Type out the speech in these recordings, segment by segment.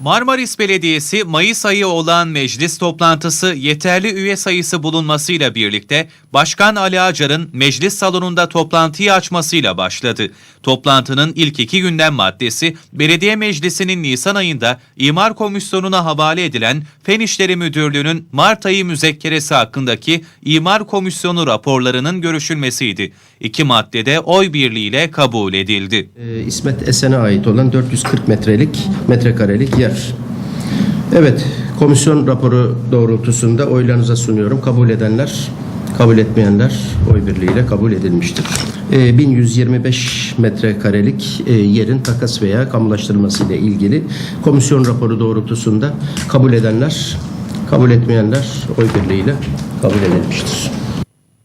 Marmaris Belediyesi Mayıs ayı olan meclis toplantısı yeterli üye sayısı bulunmasıyla birlikte Başkan Ali Acar'ın meclis salonunda toplantıyı açmasıyla başladı. Toplantının ilk iki gündem maddesi belediye meclisinin Nisan ayında İmar Komisyonu'na havale edilen Fen İşleri Müdürlüğü'nün Mart ayı müzekkeresi hakkındaki İmar Komisyonu raporlarının görüşülmesiydi. İki maddede oy birliğiyle kabul edildi. Ee, İsmet Esen'e ait olan 440 metrelik metrekarelik yer. Evet, komisyon raporu doğrultusunda oylarınıza sunuyorum. Kabul edenler, kabul etmeyenler oy birliğiyle kabul edilmiştir. Ee, 1125 metrekarelik e, yerin takas veya kamulaştırılması ile ilgili komisyon raporu doğrultusunda kabul edenler, kabul etmeyenler oy birliğiyle kabul edilmiştir.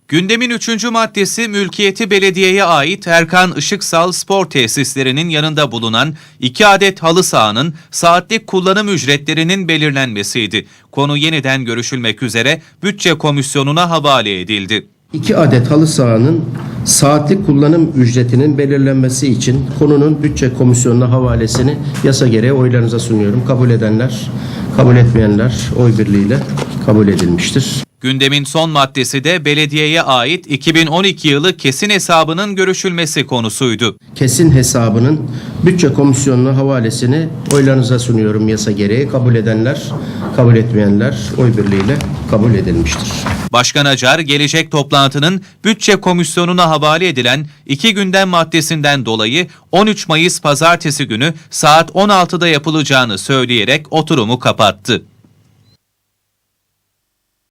Gündemin üçüncü maddesi mülkiyeti belediyeye ait Erkan Işıksal Spor Tesislerinin yanında bulunan iki adet halı sahanın saatlik kullanım ücretlerinin belirlenmesiydi. Konu yeniden görüşülmek üzere bütçe komisyonuna havale edildi. İki adet halı sahanın saatlik kullanım ücretinin belirlenmesi için konunun bütçe komisyonuna havalesini yasa gereği oylarınıza sunuyorum. Kabul edenler, kabul etmeyenler oy birliğiyle kabul edilmiştir. Gündemin son maddesi de belediyeye ait 2012 yılı kesin hesabının görüşülmesi konusuydu. Kesin hesabının bütçe komisyonuna havalesini oylarınıza sunuyorum yasa gereği. Kabul edenler, kabul etmeyenler oy birliğiyle kabul edilmiştir. Başkan Acar gelecek toplantının bütçe komisyonuna havale edilen iki gündem maddesinden dolayı 13 Mayıs pazartesi günü saat 16'da yapılacağını söyleyerek oturumu kapattı.